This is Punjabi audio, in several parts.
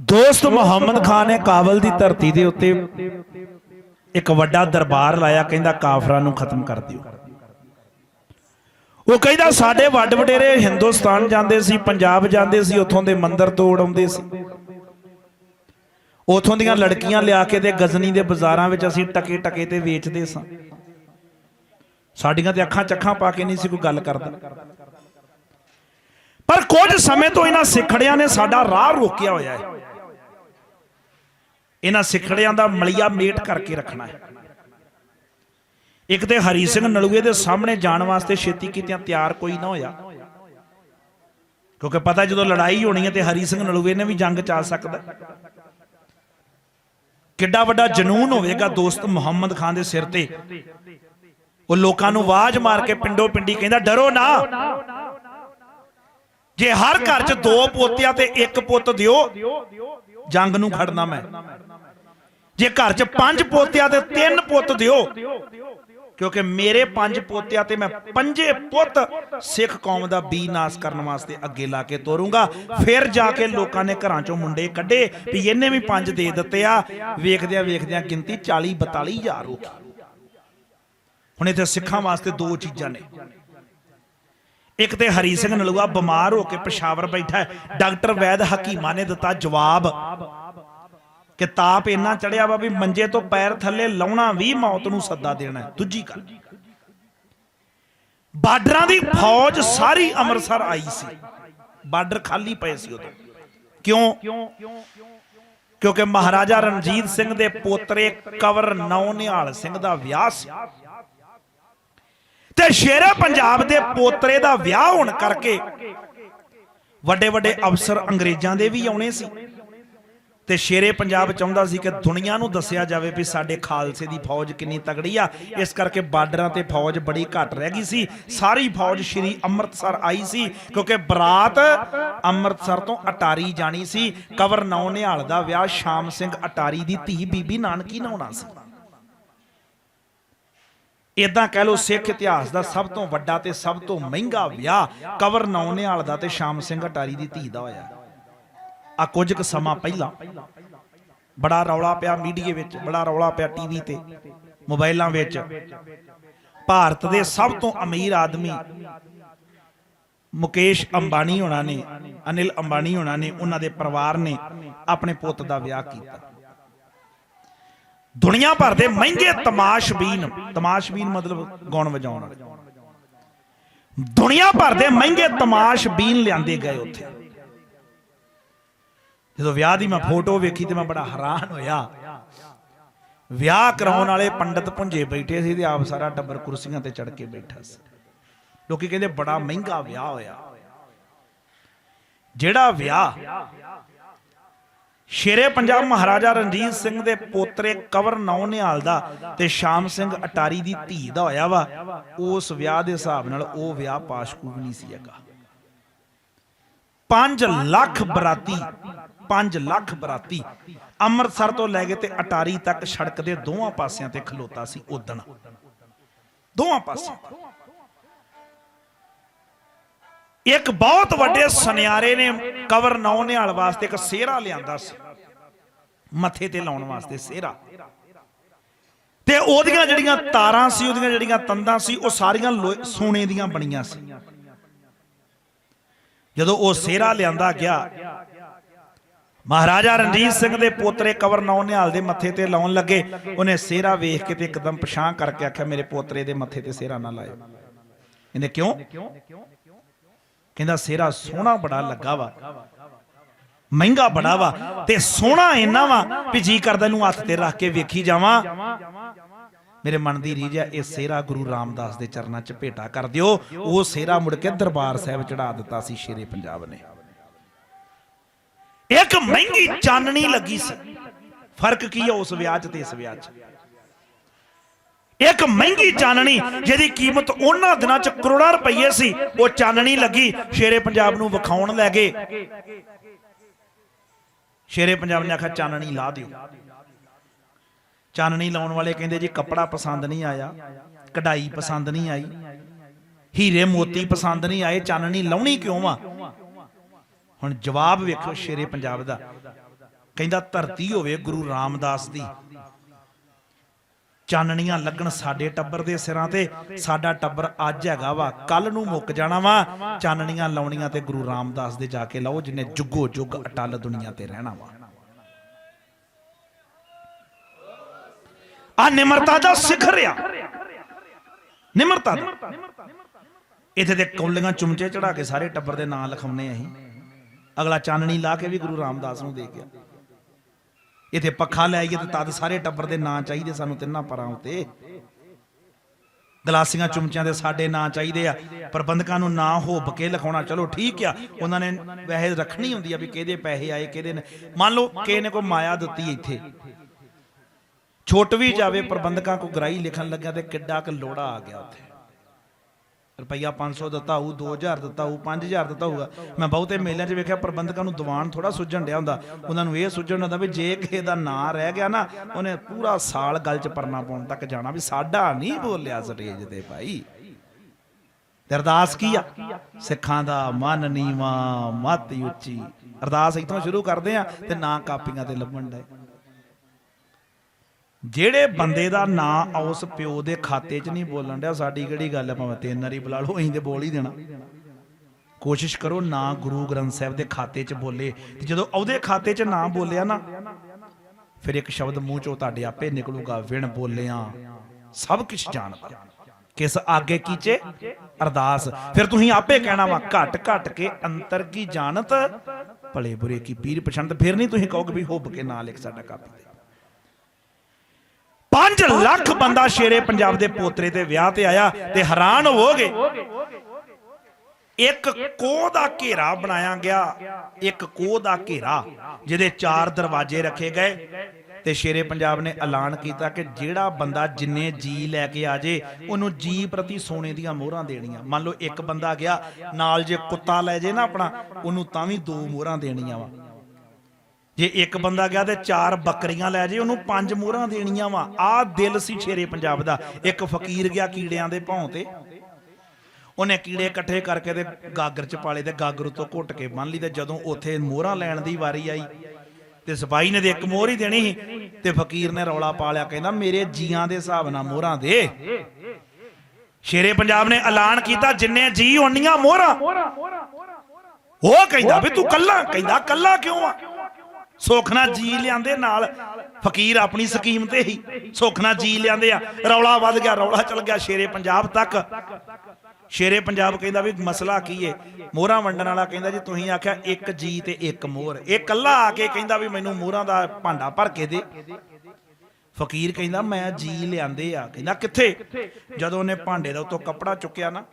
ਦੋਸਤ ਮੁਹੰਮਦ ਖਾਨ ਨੇ ਕਾਬਲ ਦੀ ਧਰਤੀ ਦੇ ਉੱਤੇ ਇੱਕ ਵੱਡਾ ਦਰਬਾਰ ਲਾਇਆ, ਕਹਿੰਦਾ ਕਾਫਰਾਂ ਨੂੰ ਖਤਮ ਕਰ ਦਿਓ। ਉਹ ਕਹਿੰਦਾ ਸਾਡੇ ਵੱਡ ਵਡੇਰੇ ਹਿੰਦੁਸਤਾਨ ਜਾਂਦੇ ਸੀ, ਪੰਜਾਬ ਜਾਂਦੇ ਸੀ, ਉੱਥੋਂ ਦੇ ਮੰਦਰ ਤੋੜ ਆਉਂਦੇ ਸੀ। ਉੱਥੋਂ ਦੀਆਂ ਲੜਕੀਆਂ ਲਿਆ ਕੇ ਤੇ ਗਜ਼ਨੀ ਦੇ ਬਾਜ਼ਾਰਾਂ ਵਿੱਚ ਅਸੀਂ ਟਕੇ ਟਕੇ ਤੇ ਵੇਚਦੇ ਸਾਂ। ਸਾਡੀਆਂ ਤੇ ਅੱਖਾਂ ਚੱਖਾਂ ਪਾ ਕੇ ਨਹੀਂ ਸੀ ਕੋਈ ਗੱਲ ਕਰਦਾ। ਪਰ ਕੁਝ ਸਮੇਂ ਤੋਂ ਇਹਨਾਂ ਸਿੱਖੜਿਆਂ ਨੇ ਸਾਡਾ ਰਾਹ ਰੋਕਿਆ ਹੋਇਆ ਹੈ। ਇਹਨਾਂ ਸਿੱਖੜਿਆਂ ਦਾ ਮਲਿਆ ਮੇਟ ਕਰਕੇ ਰੱਖਣਾ ਹੈ। ਇੱਕ ਤੇ ਹਰੀ ਸਿੰਘ ਨਲੂਏ ਦੇ ਸਾਹਮਣੇ ਜਾਣ ਵਾਸਤੇ ਛੇਤੀ ਕੀਤਿਆਂ ਤਿਆਰ ਕੋਈ ਨਾ ਹੋਇਆ। ਕਿਉਂਕਿ ਪਤਾ ਜਦੋਂ ਲੜਾਈ ਹੋਣੀ ਹੈ ਤੇ ਹਰੀ ਸਿੰਘ ਨਲੂਏ ਨੇ ਵੀ ਜੰਗ ਚ ਸਕਦਾ। ਕਿੱਡਾ ਵੱਡਾ ਜਨੂਨ ਹੋਵੇਗਾ ਦੋਸਤ ਮੁਹੰਮਦ ਖਾਨ ਦੇ ਸਿਰ ਤੇ। ਉਹ ਲੋਕਾਂ ਨੂੰ ਆਵਾਜ਼ ਮਾਰ ਕੇ ਪਿੰਡੋ ਪਿੰਡੀ ਕਹਿੰਦਾ, ਡਰੋ ਨਾ। ਜੇ ਹਰ ਘਰ 'ਚ ਦੋ ਪੋਤਿਆਂ ਤੇ ਇੱਕ ਪੁੱਤ ਦਿਓ ਜੰਗ ਨੂੰ ਖੜਨਾ ਮੈਂ। ਜੇ ਘਰ 'ਚ ਪੰਜ ਪੋਤਿਆਂ ਤੇ ਤਿੰਨ ਪੁੱਤ ਦਿਓ, ਕਿਉਂਕਿ ਮੇਰੇ ਪੰਜ ਪੋਤਿਆਂ ਤੇ ਮੈਂ ਪੰਜੇ ਪੁੱਤ ਸਿੱਖ ਕੌਮ ਦਾ ਬੀ ਨਾਸ ਕਰਨ ਵਾਸਤੇ ਅੱਗੇ ਲਾ ਕੇ ਤੋਰੂੰਗਾ। ਫਿਰ ਜਾ ਕੇ ਲੋਕਾਂ ਨੇ ਘਰਾਂ 'ਚੋਂ ਮੁੰਡੇ ਕੱਢੇ ਵੀ ਇਹਨੇ ਵੀ ਪੰਜ ਦੇ ਦਿੱਤੇ ਆ। ਵੇਖਦਿਆਂ ਵੇਖਦਿਆਂ ਗਿਣਤੀ 40 42 ਹਜ਼ਾਰ ਹੋ ਗਈ। ਹੁਣ ਇੱਥੇ ਸਿੱਖਾਂ ਵਾਸਤੇ ਦੋ ਚੀਜ਼ਾਂ ਨੇ। ਇੱਕ ਤੇ ਹਰੀ ਸਿੰਘ ਨਲੂਆ ਬਿਮਾਰ ਹੋ ਕੇ ਪਸ਼ਾਵਰ ਬੈਠਾ ਡਾਕਟਰ ਵੈਦ ਹਕੀਮਾ ਨੇ ਦਿੱਤਾ ਜਵਾਬ ਕਿ ਤਾਪ ਇੰਨਾ ਚੜਿਆ ਵਾ ਵੀ ਮੰਜੇ ਤੋਂ ਪੈਰ ਥੱਲੇ ਲਾਉਣਾ ਵੀ ਮੌਤ ਨੂੰ ਸੱਦਾ ਦੇਣਾ ਹੈ। ਦੂਜੀ ਗੱਲ, ਬਾਰਡਰਾਂ ਦੀ ਫੌਜ ਸਾਰੀ ਅੰਮ੍ਰਿਤਸਰ ਆਈ ਸੀ। ਬਾਰਡਰ ਖਾਲੀ ਪਏ ਸੀ ਉਦੋਂ। ਕਿਉਂ? ਕਿਉਂਕਿ ਮਹਾਰਾਜਾ ਰਣਜੀਤ ਸਿੰਘ ਦੇ ਪੋਤਰੇ ਕਵਰ ਨੌ ਨਿਹਾਲ ਸਿੰਘ ਦਾ ਵਿਆਹ ਸੀ। ਤੇ ਸ਼ੇਰੇ ਪੰਜਾਬ ਦੇ ਪੋਤਰੇ ਦਾ ਵਿਆਹ ਹੋਣ ਕਰਕੇ ਵੱਡੇ ਵੱਡੇ ਅਫਸਰ ਅੰਗਰੇਜ਼ਾਂ ਦੇ ਵੀ ਆਉਣੇ ਸੀ। ਤੇ ਸ਼ੇਰੇ ਪੰਜਾਬ ਚਾਹੁੰਦਾ ਸੀ ਕਿ ਦੁਨੀਆ ਨੂੰ ਦੱਸਿਆ ਜਾਵੇ ਵੀ ਸਾਡੇ ਖਾਲਸੇ ਦੀ ਫੌਜ ਕਿੰਨੀ ਤਗੜੀ ਆ। ਇਸ ਕਰਕੇ ਬਾਰਡਰਾਂ ਤੇ ਫੌਜ ਬੜੀ ਘੱਟ ਰਹਿ ਗਈ ਸੀ। ਸਾਰੀ ਫੌਜ ਸ਼੍ਰੀ ਅੰਮ੍ਰਿਤਸਰ ਆਈ ਸੀ ਕਿਉਂਕਿ ਬਰਾਤ ਅੰਮ੍ਰਿਤਸਰ ਤੋਂ ਅਟਾਰੀ ਜਾਣੀ ਸੀ। ਕਵਰ ਨੌ ਨਿਹਾਲ ਦਾ ਵਿਆਹ ਸ਼ਾਮ ਸਿੰਘ ਅਟਾਰੀ ਦੀ ਧੀ ਬੀਬੀ ਨਾਨਕੀ ਨਾਲ ਸੀ। ਇਦਾਂ ਕਹਿ ਲਓ ਸਿੱਖ ਇਤਿਹਾਸ ਦਾ ਸਭ ਤੋਂ ਵੱਡਾ ਤੇ ਸਭ ਤੋਂ ਮਹਿੰਗਾ ਵਿਆਹ ਕਵਰ ਨੌ ਨਿਹਾਲ ਦਾ ਤੇ ਸ਼ਾਮ ਸਿੰਘ ਅਟਾਰੀ ਦੀ ਧੀ ਦਾ ਹੋਇਆ। ਆ ਕੁਝ ਕੁ ਸਮਾਂ ਪਹਿਲਾਂ ਬੜਾ ਰੌਲਾ ਪਿਆ ਮੀਡੀਆ ਵਿੱਚ ਬੜਾ ਰੌਲਾ ਪਿਆ ਟੀਵੀ ਤੇ ਮੋਬਾਈਲਾਂ ਵਿੱਚ। ਭਾਰਤ ਦੇ ਸਭ ਤੋਂ ਅਮੀਰ ਆਦਮੀ ਮੁਕੇਸ਼ ਅੰਬਾਨੀ ਹੋਣਾ ਨੇ ਅਨਿਲ ਅੰਬਾਨੀ ਹੋਣਾ ਨੇ ਉਹਨਾਂ ਦੇ ਪਰਿਵਾਰ ਨੇ ਆਪਣੇ ਪੁੱਤ ਦਾ ਵਿਆਹ ਕੀਤਾ। ਦੁਨੀਆ ਭਰ ਦੇ ਮਹਿੰਗੇ ਤਮਾਸ਼ਬੀਨ ਤਮਾਸ਼ਬੀਨ ਮਤਲਬ ਗਾਉਣ ਵਜਾਉਣ ਵਾਲੇ। ਦੁਨੀਆ ਭਰ ਦੇ ਮਹਿੰਗੇ ਤਮਾਸ਼ਬੀਨ ਲਿਆਂਦੇ ਗਏ ਉੱਥੇ। ਜਦੋਂ ਵਿਆਹ ਦੀ ਮੈਂ ਫੋਟੋ ਵੇਖੀ ਤੇ ਮੈਂ ਬੜਾ ਹੈਰਾਨ ਹੋਇਆ। ਵਿਆਹ ਕਰਾਉਣ ਵਾਲੇ ਪੰਡਤ ਪੁੰਜੇ ਬੈਠੇ ਸੀ ਤੇ ਆਪ ਸਾਰਾ ਟੱਬਰ ਕੁਰਸੀਆਂ ਤੇ ਚੜ ਕੇ ਬੈਠਾ ਸੀ। ਲੋਕੀ ਕਹਿੰਦੇ ਬੜਾ ਮਹਿੰਗਾ ਵਿਆਹ ਹੋਇਆ। ਜਿਹੜਾ ਵਿਆਹ ਸ਼ੇਰੇ ਪੰਜਾਬ ਮਹਾਰਾਜਾ ਰਣਜੀਤ ਸਿੰਘ ਦੇ ਪੋਤਰੇ ਕਵਰ ਨੌ ਨਿਹਾਲ ਦਾ ਤੇ ਸ਼ਾਮ ਸਿੰਘ ਅਟਾਰੀ ਦੀ ਧੀ ਦਾ ਹੋਇਆ ਵਾ, ਉਸ ਵਿਆਹ ਦੇ ਹਿਸਾਬ ਨਾਲ ਉਹ ਵਿਆਹ ਪਾਸ਼ਕੂ ਵੀ ਨਹੀਂ ਸੀ ਹੈਗਾ। 5 ਲੱਖ ਬਰਾਤੀ 5 ਲੱਖ ਬਰਾਤੀ ਅੰਮ੍ਰਿਤਸਰ ਤੋਂ ਲੈ ਕੇ ਤੇ ਅਟਾਰੀ ਤੱਕ ਸੜਕ ਦੇ ਦੋਹਾਂ ਪਾਸਿਆਂ ਤੇ ਖਲੋਤਾ ਸੀ ਉਦਣ ਦੋਹਾਂ ਪਾਸਿਆਂ ਇੱਕ ਬਹੁਤ ਵੱਡੇ ਸੁਨਿਆਰੇ ਨੇ ਕਵਰ ਨੌ। ਨਿਹਾਲ ਵਾਸਤੇ ਇੱਕ ਸਿਹਰਾ ਲਿਆਂਦਾ ਸੀ। ਮੱਥੇ ਤੇ ਲਾਉਣ ਵਾਸਤੇ ਸਿਹਰਾ। ਤੇ ਉਹਦੀਆਂ ਜਿਹੜੀਆਂ ਤਾਰਾਂ ਸੀ ਉਹਦੀਆਂ ਜਿਹੜੀਆਂ ਤੰਦਾਂ ਸੀ ਉਹ ਸਾਰੀਆਂ ਸੋਨੇ ਦੀਆਂ ਬਣੀਆਂ ਸੀ। ਜਦੋਂ ਉਹ ਸਿਹਰਾ ਲਿਆਂਦਾ ਗਿਆ ਮਹਾਰਾਜਾ ਰਣਜੀਤ ਸਿੰਘ ਦੇ ਪੋਤਰੇ ਕਵਰ ਨੌ ਨਿਹਾਲ ਦੇ ਮੱਥੇ ਤੇ ਲਾਉਣ ਲੱਗੇ ਉਹਨੇ ਸਿਹਰਾ ਵੇਖ ਕੇ ਤੇ ਇੱਕਦਮ ਪਛਾਣ ਕਰਕੇ ਆਖਿਆ ਮੇਰੇ ਪੋਤਰੇ ਦੇ ਮੱਥੇ ਤੇ ਸਿਹਰਾ ਨਾ ਲਾਇਓ। ਕਹਿੰਦੇ ਕਿਉਂ? ਕਹਿੰਦਾ, ਸਿਹਰਾ ਸੋਹਣਾ ਬੜਾ ਲੱਗਾ ਵਾ, ਮਹਿੰਗਾ ਬੜਾ ਵਾ ਤੇ ਸੋਹਣਾ ਇੰਨਾ ਵਾ ਵੀ ਜੀ ਕਰਦਾ ਇਹਨੂੰ ਹੱਥ ਤੇ ਰੱਖ ਕੇ ਵੇਖੀ ਜਾਵਾਂ। ਮੇਰੇ ਮਨ ਦੀ ਰੀਝ ਹੈ, ਇਹ ਸਿਹਰਾ ਗੁਰੂ ਰਾਮਦਾਸ ਦੇ ਚਰਨਾਂ 'ਚ ਭੇਟਾ ਕਰ ਦਿਓ। ਉਹ ਸਿਹਰਾ ਮੁੜ ਕੇ ਦਰਬਾਰ ਸਾਹਿਬ ਚੜਾ ਦਿੱਤਾ ਸੀ, ਸ਼ੇਰੇ ਪੰਜਾਬ ਨੇ। ਇੱਕ ਮਹਿੰਗੀ ਚਾਨਣੀ ਲੱਗੀ ਸੀ। ਫ਼ਰਕ ਕੀ ਹੈ ਉਸ ਵਿਆਹ 'ਚ ਤੇ ਇਸ ਵਿਆਹ 'ਚ? ਇੱਕ ਮਹਿੰਗੀ ਚਾਨਣੀ ਜਿਹਦੀ ਕੀਮਤ ਉਹਨਾਂ ਦਿਨਾਂ 'ਚ ਕਰੋੜਾਂ ਰੁਪਏ ਸੀ, ਉਹ ਚਾਨਣੀ ਲੱਗੀ, ਸ਼ੇਰੇ ਪੰਜਾਬ ਨੂੰ ਵਿਖਾਉਣ ਲੈ ਗਏ। ਸ਼ੇਰੇ ਪੰਜਾਬ ਨੇ ਆਖਿਆ, ਚਾਨਣੀ ਲਾ ਦਿਓ। ਚਾਨਣੀ ਲਾਉਣ ਵਾਲੇ ਕਹਿੰਦੇ ਜੀ, ਕੱਪੜਾ ਪਸੰਦ ਨਹੀਂ ਆਇਆ, ਕਢਾਈ ਪਸੰਦ ਨਹੀਂ ਆਈ, ਹੀਰੇ ਮੋਤੀ ਪਸੰਦ ਨਹੀਂ ਆਏ, ਚਾਨਣੀ ਲਾਉਣੀ ਕਿਉਂ ਆ? ਹੁਣ ਜਵਾਬ ਵੇਖੋ ਸ਼ੇਰੇ ਪੰਜਾਬ ਦਾ। ਕਹਿੰਦਾ, ਧਰਤੀ ਹੋਵੇ ਗੁਰੂ ਰਾਮਦਾਸ ਦੀ। ਚਾਨਣੀਆਂ ਲੱਗਣ ਸਾਡੇ ਟੱਬਰ ਦੇ ਸਿਰਾਂ ਤੇ। ਸਾਡਾ ਟੱਬਰ ਅੱਜ ਹੈਗਾ ਵਾ, ਕੱਲ ਨੂੰ ਮੁੱਕ ਜਾਣਾ ਵਾ। ਚਾਨਣੀਆਂ ਲਾਉਣੀਆਂ ਤੇ ਗੁਰੂ ਰਾਮਦਾਸ ਦੇ ਜਾ ਕੇ ਲਾਓ, ਜਿਨੇ ਜੁਗੋ ਜੁਗ ਅਟਲ ਦੁਨੀਆ ਤੇ ਰਹਿਣਾ ਵਾ। ਆ ਨਿਮਰਤਾ ਦਾ ਸਿਖਰ ਆ। ਨਿਮਰਤਾ ਦਾ। ਇੱਥੇ ਤੇ ਕੌਲੀਆਂ ਚੁੰਮਚੇ ਚੜਾ ਕੇ ਸਾਰੇ ਟੱਬਰ ਦੇ ਨਾਂ ਲਿਖਾਉਨੇ ਅਸੀਂ। ਅਗਲਾ ਚਾਨਣੀ ਲਾ ਕੇ ਵੀ ਗੁਰੂ ਰਾਮਦਾਸ ਨੂੰ ਦੇ ਗਿਆ ਇੱਥੇ ਪੱਖਾ ਲੈ ਆਈਏ ਤੇ ਤਦ ਸਾਰੇ ਟੱਬਰ ਦੇ ਨਾਂ ਚਾਹੀਦੇ ਸਾਨੂੰ ਤਿੰਨਾਂ ਪਰਾਂ ਉਤੇ। ਗਲਾਸੀਆਂ ਚੁੰਮਚਿਆਂ ਦੇ ਸਾਡੇ ਨਾਂ ਚਾਹੀਦੇ ਆ। ਪ੍ਰਬੰਧਕਾਂ ਨੂੰ ਨਾਂ ਹੋਬ ਕੇ ਲਿਖਾਉਣਾ। ਚਲੋ ਠੀਕ ਆ। ਉਹਨਾਂ ਨੇ ਵੈਸੇ ਰੱਖਣੀ ਹੁੰਦੀ ਆ ਵੀ ਕਿਹਦੇ ਪੈਸੇ ਆਏ ਕਿਹਦੇ ਨੇ। ਮੰਨ ਲਓ ਕਿਸੇ ਨੇ ਕੋਈ ਮਾਇਆ ਦਿੱਤੀ ਇੱਥੇ। ਛੁੱਟ ਵੀ ਜਾਵੇ ਪ੍ਰਬੰਧਕਾਂ ਕੋ ਗਰਾਈ ਲਿਖਣ ਲੱਗਿਆ ਤੇ ਕਿੱਡਾ ਕੁ ਲੋੜਾ ਆ ਗਿਆ ਉੱਥੇ। ਰੁਪਈਆ 500 ਦਿੱਤਾ ਹੋਊ 2000 ਦਿੱਤਾ ਹੋਊ 5000 ਦਿੱਤਾ ਹੋਊਗਾ। ਮੈਂ ਬਹੁਤੇ ਮੇਲਿਆਂ 'ਚ ਵੇਖਿਆ ਪ੍ਰਬੰਧਕਾਂ ਨੂੰ ਦੀਵਾਨ ਥੋੜਾ ਸੁੱਝਣ ਡਿਆ ਹੁੰਦਾ। ਉਹਨਾਂ ਨੂੰ ਇਹ ਸੁੱਝਣ ਹੁੰਦਾ ਵੀ ਜੇ ਕਿਸੇ ਦਾ ਨਾਂ ਰਹਿ ਗਿਆ ਨਾ, ਉਹਨੇ ਪੂਰਾ ਸਾਲ ਗੱਲ 'ਚ ਪਰਨਾ ਪਾਉਣ ਤੱਕ ਜਾਣਾ ਵੀ ਸਾਡਾ ਨਹੀਂ ਬੋਲਿਆ ਸਟੇਜ ਤੇ ਭਾਈ। ਤੇ ਅਰਦਾਸ ਕੀ ਆ? ਸਿੱਖਾਂ ਦਾ ਮਨ ਨੀਵਾ, ਮਤ ਉੱਚੀ। ਅਰਦਾਸ ਇੱਥੋਂ ਸ਼ੁਰੂ ਕਰਦੇ ਆ ਤੇ ਨਾਂ ਕਾਪੀਆਂ ਤੇ ਲੱਭਣ ਦੇ ਜਿਹੜੇ ਬੰਦੇ ਦਾ ਨਾਂ ਉਸ ਪਿਓ ਦੇ ਖਾਤੇ 'ਚ ਨਹੀਂ ਬੋਲਣ ਡਿਆ, ਸਾਡੀ ਕਿਹੜੀ ਗੱਲ ਹੈ ਭਾਵੇਂ ਤਿੰਨ ਵਾਰੀ ਬੁਲਾ ਲਓ, ਅਸੀਂ ਤੇ ਬੋਲ ਹੀ ਦੇਣਾ। ਕੋਸ਼ਿਸ਼ ਕਰੋ ਨਾ ਗੁਰੂ ਗ੍ਰੰਥ ਸਾਹਿਬ ਦੇ ਖਾਤੇ 'ਚ ਬੋਲੇ, ਤੇ ਜਦੋਂ ਉਹਦੇ ਖਾਤੇ 'ਚ ਨਾ ਬੋਲਿਆ ਨਾ, ਫਿਰ ਇੱਕ ਸ਼ਬਦ ਮੂੰਹ 'ਚੋਂ ਤੁਹਾਡੇ ਆਪੇ ਨਿਕਲੂਗਾ, ਵਿਣ ਬੋਲਿਆ। ਸਭ ਕੁਝ ਜਾਣਦਾ। ਕਿਸ ਆਗੇ ਕੀਚੇ? ਅਰਦਾਸ। ਫਿਰ ਤੁਸੀਂ ਆਪੇ ਕਹਿਣਾ ਵਾ, ਘਟ ਘਟ ਕੇ ਅੰਤਰ ਕੀ ਜਾਣਤ? ਭਲੇ ਬੁਰੇ ਕੀ ਪੀਰ ਪਛੰਦ ਫਿਰ ਨਹੀਂ ਤੁਸੀਂ ਕਹੋਗੇ ਵੀ ਹੁੱਬ ਕੇ ਨਾ ਲਿਖ ਸਾਡਾ ਕਾਪੀ ਤੇ। 5 ਲੱਖ ਬੰਦਾ ਸ਼ੇਰੇ ਪੰਜਾਬ ਦੇ ਪੋਤਰੇ ਤੇ ਵਿਆਹ ਤੇ ਆਇਆ ਤੇ ਹੈਰਾਨ ਹੋਵੋਗੇ ਇੱਕ ਕੋਹ ਦਾ ਘੇਰਾ ਬਣਾਇਆ ਗਿਆ, ਇੱਕ ਕੋਹ ਦਾ ਘੇਰਾ ਜਿਹਦੇ ਚਾਰ ਦਰਵਾਜ਼ੇ ਰੱਖੇ ਗਏ ਤੇ ਸ਼ੇਰੇ ਪੰਜਾਬ ਨੇ ਐਲਾਨ ਕੀਤਾ ਕਿ ਜਿਹੜਾ ਬੰਦਾ ਜਿੰਨੇ ਜੀ ਲੈ ਕੇ ਆ ਜੇ, ਉਹਨੂੰ ਜੀ ਪ੍ਰਤੀ ਸੋਨੇ ਦੀਆਂ ਮੋਹਰਾਂ ਦੇਣੀਆਂ। ਮੰਨ ਲਓ ਇੱਕ ਬੰਦਾ ਗਿਆ, ਨਾਲ ਜੇ ਕੁੱਤਾ ਲੈ ਜੇ ਨਾ ਆਪਣਾ, ਉਹਨੂੰ ਤਾਂ ਵੀ ਦੋ ਮੋਹਰਾਂ ਦੇਣੀਆਂ ਵਾ। ਜੇ ਇੱਕ ਬੰਦਾ ਗਿਆ ਤੇ ਚਾਰ ਬੱਕਰੀਆਂ ਲੈ ਜੇ, ਉਹਨੂੰ ਪੰਜ ਮੋਹਰਾਂ ਦੇਣੀਆਂ ਵਾ। ਆਹ ਦਿਲ ਸੀ ਸ਼ੇਰੇ ਪੰਜਾਬ ਦਾ। ਇੱਕ ਫਕੀਰ ਗਿਆ ਕੀੜਿਆਂ ਦੇ ਭੌਂ ਤੇ। ਉਹਨੇ ਕੀੜੇ ਇਕੱਠੇ ਕਰਕੇ ਤੇ ਗਾਗਰ ਚ ਪਾਲੇ ਤੇ ਗਾਗਰ ਉਤੋਂ ਘੁੱਟ ਕੇ ਬੰਨ ਲਈ ਤੇ ਜਦੋਂ ਉੱਥੇ ਮੋਹਰਾਂ ਲੈਣ ਦੀ ਵਾਰੀ ਆਈ ਤੇ ਸਿਪਾਹੀ ਨੇ ਤੇ ਇੱਕ ਮੋਹਰ ਹੀ ਦੇਣੀ ਸੀ ਤੇ ਫਕੀਰ ਨੇ ਰੌਲਾ ਪਾ ਲਿਆ, ਕਹਿੰਦਾ, ਮੇਰੇ ਜੀਆਂ ਦੇ ਹਿਸਾਬ ਨਾਲ ਮੋਹਰਾਂ ਦੇ। ਸ਼ੇਰੇ ਪੰਜਾਬ ਨੇ ਐਲਾਨ ਕੀਤਾ, ਜਿੰਨੇ ਜੀ ਓਨੀਆਂ ਮੋਹਰਾਂ। ਉਹ ਕਹਿੰਦਾ, ਵੀ ਤੂੰ ਕੱਲਾ ਕਹਿੰਦਾ ਕੱਲਾ ਕਿਉਂ ਆ? ਸੁੱਖ ਨਾਲ ਜੀ ਲਿਆਂਦੇ ਨਾਲ। ਫਕੀਰ ਆਪਣੀ ਸਕੀਮ ਤੇ ਹੀ ਸੁੱਖ ਨਾਲ ਜੀ ਲਿਆਂਦੇ ਆ। ਰੌਲਾ ਵੱਧ ਗਿਆ ਰੌਲਾ ਚੱਲ ਗਿਆ ਸ਼ੇਰੇ ਪੰਜਾਬ ਤੱਕ। ਸ਼ੇਰੇ ਪੰਜਾਬ ਕਹਿੰਦਾ ਵੀ ਮਸਲਾ ਕੀ ਏ? ਮੋਹਰਾਂ ਵੰਡਣ ਵਾਲਾ ਕਹਿੰਦਾ ਜੀ ਤੁਸੀਂ ਆਖਿਆ ਇੱਕ ਜੀ ਤੇ ਇੱਕ ਮੋਹਰ। ਇਹ ਕੱਲਾ ਆ ਕੇ ਕਹਿੰਦਾ ਵੀ ਮੈਨੂੰ ਮੋਹਰਾਂ ਦਾ ਭਾਂਡਾ ਭਰ ਕੇ ਦੇ। ਫਕੀਰ ਕਹਿੰਦਾ ਮੈਂ ਜੀ ਲਿਆਂਦੇ ਆ। ਕਹਿੰਦਾ ਕਿੱਥੇ? ਜਦੋਂ ਉਹਨੇ ਭਾਂਡੇ ਦਾ ਉਤੋਂ ਕੱਪੜਾ ਚੁੱਕਿਆ ਨਾ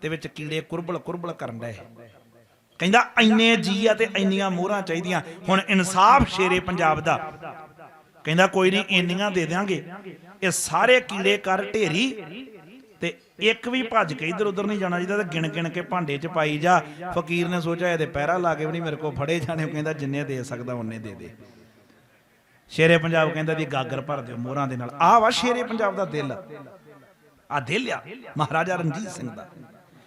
ਤੇ ਵਿੱਚ ਕੀੜੇ ਕੁਰਬਲ ਕੁਰਬਲ ਕਰਨ ਡਏ। ਕਹਿੰਦਾ, ਇੰਨੇ ਜੀ ਆ ਤੇ ਇੰਨੀਆਂ ਮੋਹਰਾਂ ਚਾਹੀਦੀਆਂ। ਹੁਣ ਇਨਸਾਫ ਸ਼ੇਰੇ ਪੰਜਾਬ ਦਾ। ਕਹਿੰਦਾ, ਕੋਈ ਨਹੀਂ, ਇੰਨੀਆਂ ਦੇ ਦਿਆਂਗੇ। ਇਹ ਸਾਰੇ ਕੀੜੇ ਕਰ ਢੇਰੀ ਤੇ ਇੱਕ ਵੀ ਭੱਜ ਕੇ ਇਧਰ ਉਧਰ ਨਹੀਂ ਜਾਣਾ ਚਾਹੀਦਾ ਤੇ ਗਿਣ ਗਿਣ ਕੇ ਭਾਂਡੇ 'ਚ ਪਾਈ ਜਾ। ਫਕੀਰ ਨੇ ਸੋਚਿਆ, ਇਹਦੇ ਪਹਿਰਾ ਲਾ ਕੇ ਵੀ ਨਹੀਂ ਮੇਰੇ ਕੋਲ ਫੜੇ ਜਾਣੇ। ਉਹ ਕਹਿੰਦਾ, ਜਿੰਨੇ ਦੇ ਸਕਦਾ, ਉਹਨੇ ਦੇ ਦੇ। ਸ਼ੇਰੇ ਪੰਜਾਬ ਕਹਿੰਦਾ ਵੀ ਗਾਗਰ ਭਰ ਦਿਓ ਮੋਹਰਾਂ ਦੇ ਨਾਲ। ਆਹ ਵਾ ਸ਼ੇਰੇ ਪੰਜਾਬ ਦਾ ਦਿਲ। ਆ ਦਿਲ ਆ। ਮਹਾਰਾਜਾ ਰਣਜੀਤ ਸਿੰਘ ਦਾ।